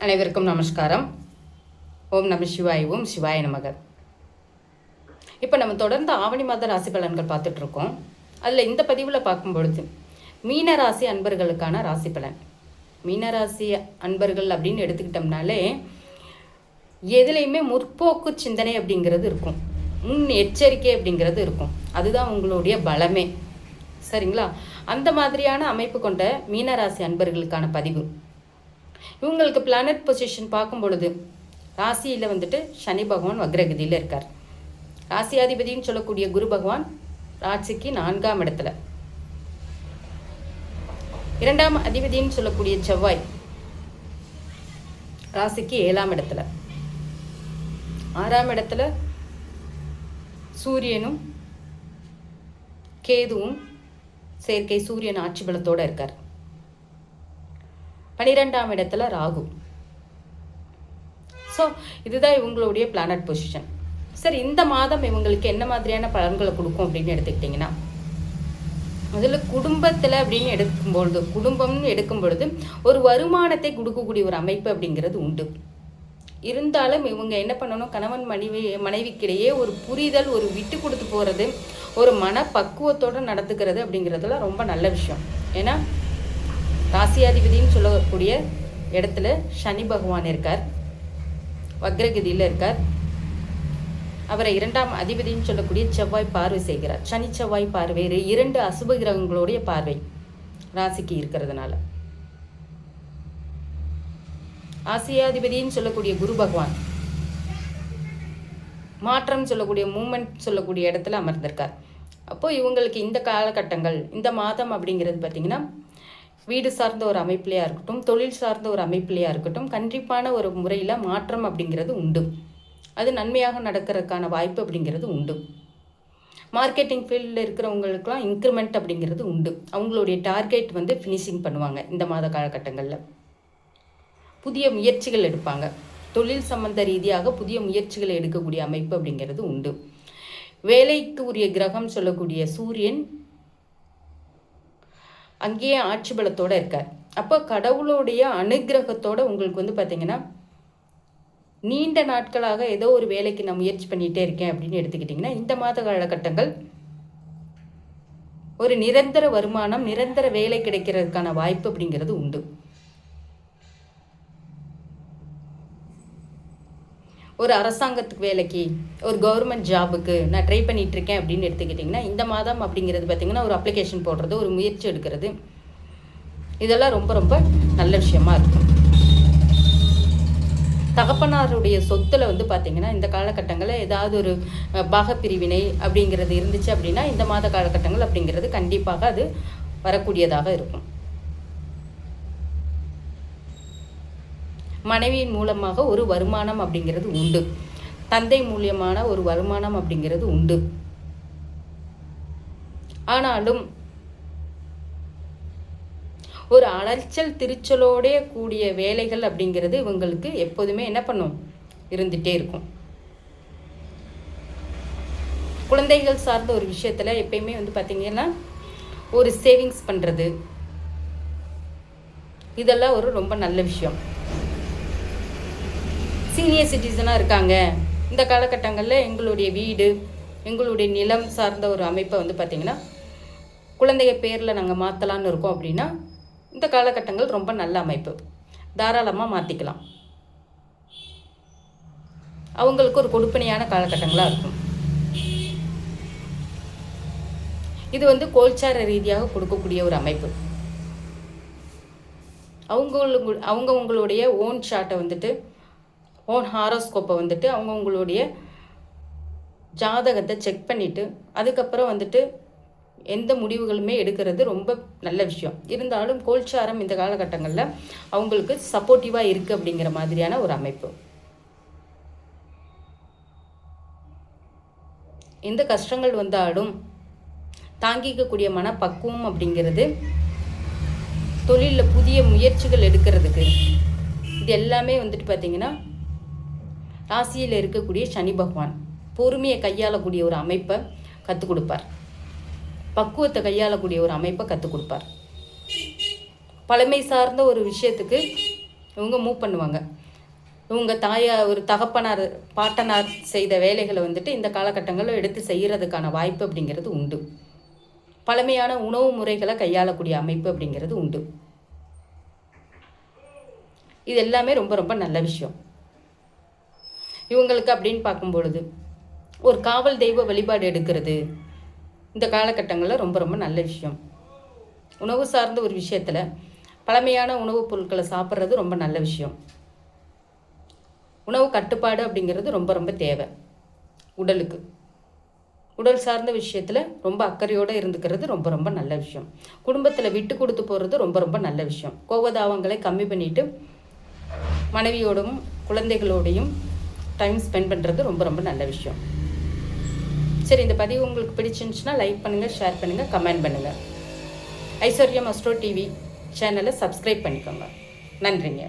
அனைவருக்கும் நமஸ்காரம். ஓம் நம சிவாய் ஓம் சிவாய நமக. இப்போ நம்ம தொடர்ந்து ஆவணி மாத ராசி பலன்கள் பார்த்துட்டு இருக்கோம் அதில் இந்த பதிவில் பார்க்கும் பொழுது மீன ராசி அன்பர்களுக்கான ராசி பலன். மீன ராசி அன்பர்கள் அப்படின்னு எடுத்துக்கிட்டோம்னாலே எதுலேயுமே முற்போக்கு சிந்தனை அப்படிங்கிறது இருக்கும். முன் எச்சரிக்கை அப்படிங்கிறது இருக்கும். அதுதான் உங்களுடைய பலமே. சரிங்களா? அந்த மாதிரியான அமைப்பு கொண்ட மீனராசி அன்பர்களுக்கான பதிவு. இவங்களுக்கு பிளானட் பொசிஷன் பார்க்கும் பொழுது ராசியில் வந்துட்டு சனி பகவான் வக்ரகதியில் இருக்கார். ராசியாதிபதினு சொல்லக்கூடிய குரு பகவான் ராசிக்கு நான்காம் இடத்துல. இரண்டாம் அதிபதின்னு சொல்லக்கூடிய செவ்வாய் ராசிக்கு ஏழாம் இடத்துல. ஆறாம் இடத்துல சூரியனும் கேதுவும் செயற்கை சூரியன் ஆட்சி பலத்தோடு இருக்கார். பனிரெண்டாம் இடத்துல ராகு. ஸோ இதுதான் இவங்களுடைய பிளானட் பொசிஷன் சரி இந்த மாதம் இவங்களுக்கு என்ன மாதிரியான பலன்களை கொடுக்கும் அப்படின்னு எடுத்துக்கிட்டிங்கன்னா முதல்ல குடும்பத்தில் அப்படின்னு எடுக்கும் பொழுது குடும்பம்னு எடுக்கும் பொழுது ஒரு வருமானத்தை கொடுக்கக்கூடிய ஒரு அமைப்பு அப்படிங்கிறது உண்டு. இருந்தாலும் இவங்க என்ன பண்ணணும்? கணவன் மனைவி மனைவிக்கிடையே ஒரு புரிதல் ஒரு விட்டு கொடுத்து போகிறது ஒரு மனப்பக்குவத்தோடு நடத்துக்கிறது அப்படிங்கிறதுலாம் ரொம்ப நல்ல விஷயம். ஏன்னா ராசியாதிபதினு சொல்லக்கூடிய இடத்துல சனி பகவான் இருக்கார். வக்ரகதியில் இருக்கார். அவரை இரண்டாம் அதிபதினு சொல்லக்கூடிய செவ்வாய் பார்வை செய்கிறார். சனி செவ்வாய் பார்வை இரண்டு அசுப கிரகங்களுடைய பார்வை ராசிக்கு இருக்கிறதுனால. ஆசியாதிபதினு சொல்லக்கூடிய குரு பகவான் மாற்றம் சொல்லக்கூடிய மூமெண்ட் சொல்லக்கூடிய இடத்துல அமர்ந்திருக்கார். அப்போது இவங்களுக்கு இந்த காலகட்டங்கள் இந்த மாதம் அப்படிங்கிறது பார்த்திங்கன்னா வீடு சார்ந்த ஒரு அமைப்பிலையாக இருக்கட்டும் தொழில் சார்ந்த ஒரு அமைப்பிலையாக இருக்கட்டும் கண்டிப்பான ஒரு முறையில் மாற்றம் அப்படிங்கிறது உண்டு. அது நன்மையாக நடக்கிறதுக்கான வாய்ப்பு அப்படிங்கிறது உண்டு. மார்க்கெட்டிங் ஃபீல்டில் இருக்கிறவங்களுக்குலாம் இன்க்ரிமெண்ட் அப்படிங்கிறது உண்டு. அவங்களுடைய டார்கெட் வந்து ஃபினிஷிங் பண்ணுவாங்க இந்த மாத காலகட்டங்களில். புதிய முயற்சிகள் எடுப்பாங்க. தொழில் சம்பந்த ரீதியாக புதிய முயற்சிகளை எடுக்கக்கூடிய அமைப்பு அப்படிங்கிறது உண்டு. வேலைக்கு உரிய கிரகம் சொல்லக்கூடிய சூரியன் அங்கேயே ஆட்சி பலத்தோடு இருக்கார். அப்போ கடவுளுடைய அனுகிரகத்தோடு உங்களுக்கு வந்து பார்த்திங்கன்னா நீண்ட நாட்களாக ஏதோ ஒரு வேலைக்கு நான் முயற்சி பண்ணிகிட்டே இருக்கேன் அப்படின்னு எடுத்துக்கிட்டிங்கன்னா இந்த மாத காலகட்டங்கள் ஒரு நிரந்தர வருமானம் நிரந்தர வேலை கிடைக்கிறதுக்கான வாய்ப்பு அப்படிங்கிறது உண்டு. ஒரு அரசாங்கத்துக்கு வேலைக்கு ஒரு கவர்மெண்ட் ஜாபுக்கு நான் ட்ரை பண்ணிகிட்ருக்கேன் அப்படின்னு எடுத்துக்கிட்டிங்கன்னா இந்த மாதம் அப்படிங்கிறது பார்த்திங்கன்னா ஒரு அப்ளிகேஷன் போடுறது ஒரு முயற்சி எடுக்கிறது. இதெல்லாம் ரொம்ப ரொம்ப நல்ல விஷயமா இருக்கும். தகப்பனாருடைய சொத்தில் வந்து பார்த்திங்கன்னா இந்த காலகட்டங்களில் ஏதாவது ஒரு பாகப்பிரிவினை அப்படிங்கிறது இருந்துச்சு அப்படின்னா இந்த மாத காலகட்டங்கள் அப்படிங்கிறது கண்டிப்பாக அது வரக்கூடியதாக இருக்கும். மனைவியின் மூலமாக ஒரு வருமானம் அப்படிங்கிறது உண்டு. தந்தை மூலியமான ஒரு வருமானம் அப்படிங்கிறது உண்டு. ஆனாலும் ஒரு அலைச்சல் திருச்சலோடே கூடிய வேலைகள் அப்படிங்கிறது இவங்களுக்கு எப்போதுமே என்ன பண்ணும்? இருந்துகிட்டே இருக்கும். குழந்தைகள் சார்ந்த ஒரு விஷயத்தில் எப்பயுமே வந்து பார்த்திங்கன்னா ஒரு சேவிங்ஸ் பண்ணுறது இதெல்லாம் ஒரு ரொம்ப நல்ல விஷயம். சீனியர் சிட்டிசனாக இருக்காங்க. இந்த காலகட்டங்களில் எங்களுடைய வீடு எங்களுடைய நிலம் சார்ந்த ஒரு அமைப்பை வந்து பார்த்திங்கன்னா குழந்தைய பேரில் நாங்கள் மாற்றலான்னு இருக்கோம் அப்படின்னா இந்த காலகட்டங்கள் ரொம்ப நல்ல அமைப்பு. தாராளமாக மாற்றிக்கலாம் அவங்களுக்கு ஒரு கொடுப்பனையான காலகட்டங்களாக இருக்கும். இது வந்து கோல்சார ரீதியாக கொடுக்கக்கூடிய ஒரு அமைப்பு. அவங்களுக்கு அவங்கவுங்களுடைய ஓன் ஷாட்டை வந்துட்டு ஓன் ஹாரோஸ்கோப்பை வந்துட்டு அவங்கவுங்களுடைய ஜாதகத்தை செக் பண்ணிவிட்டு அதுக்கப்புறம் வந்துட்டு எந்த முடிவுகளுமே எடுக்கிறது ரொம்ப நல்ல விஷயம். இருந்தாலும் கோல்சாரம் இந்த காலகட்டங்களில் அவங்களுக்கு சப்போர்ட்டிவாக இருக்குது அப்படிங்கிற மாதிரியான ஒரு அமைப்பு. எந்த கஷ்டங்கள் வந்தாலும் தாங்கிக்கக்கூடிய மனப்பக்குவம் அப்படிங்கிறது தொழிலில் புதிய முயற்சிகள் எடுக்கிறதுக்கு இது எல்லாமே வந்துட்டு பார்த்திங்கன்னா ராசியில் இருக்கக்கூடிய சனி பகவான் பொறுமையை கையாளக்கூடிய ஒரு அமைப்பை கற்றுக் கொடுப்பார். பக்குவத்தை கையாளக்கூடிய ஒரு அமைப்பை கற்றுக் கொடுப்பார். பழமை சார்ந்த ஒரு விஷயத்துக்கு இவங்க மூவ் பண்ணுவாங்க. இவங்க தாயா ஒரு தகப்பனார் பாட்டனார் செய்த வேலைகளை வந்துட்டு இந்த காலகட்டங்களில் எடுத்து செய்கிறதுக்கான வாய்ப்பு அப்படிங்கிறது உண்டு. பழமையான உணவு முறைகளை கையாளக்கூடிய அமைப்பு அப்படிங்கிறது உண்டு. இது எல்லாமே ரொம்ப ரொம்ப நல்ல விஷயம். இவங்களுக்கு அப்படின்னு பார்க்கும் பொழுது ஒரு காவல் தெய்வ வழிபாடு எடுக்கிறது இந்த காலகட்டங்களில் ரொம்ப ரொம்ப நல்ல விஷயம். உணவு சார்ந்த ஒரு விஷயத்தில் பழமையான உணவுப் பொருட்களை சாப்பிட்றது ரொம்ப நல்ல விஷயம். உணவு கட்டுப்பாடு அப்படிங்கிறது ரொம்ப ரொம்ப தேவை. உடலுக்கு. உடல் சார்ந்த விஷயத்தில் ரொம்ப அக்கறையோடு இருந்துக்கிறது ரொம்ப ரொம்ப நல்ல விஷயம். குடும்பத்தில் விட்டு கொடுத்து போகிறது ரொம்ப ரொம்ப நல்ல விஷயம். கோவதாவங்களை கம்மி பண்ணிவிட்டு மனைவியோடும் குழந்தைகளோடையும் டைம் ஸ்பெண்ட் பண்ணுறது ரொம்ப ரொம்ப நல்ல விஷயம். சரி இந்த பதிவு உங்களுக்கு பிடிச்சிருந்துச்சுன்னா லைக் பண்ணுங்கள் ஷேர் பண்ணுங்கள் கமெண்ட் பண்ணுங்கள் ஐஸ்வர்யம் அஸ்ட்ரோ டிவி சேனலை சப்ஸ்கிரைப் பண்ணிக்கோங்க. நன்றிங்க.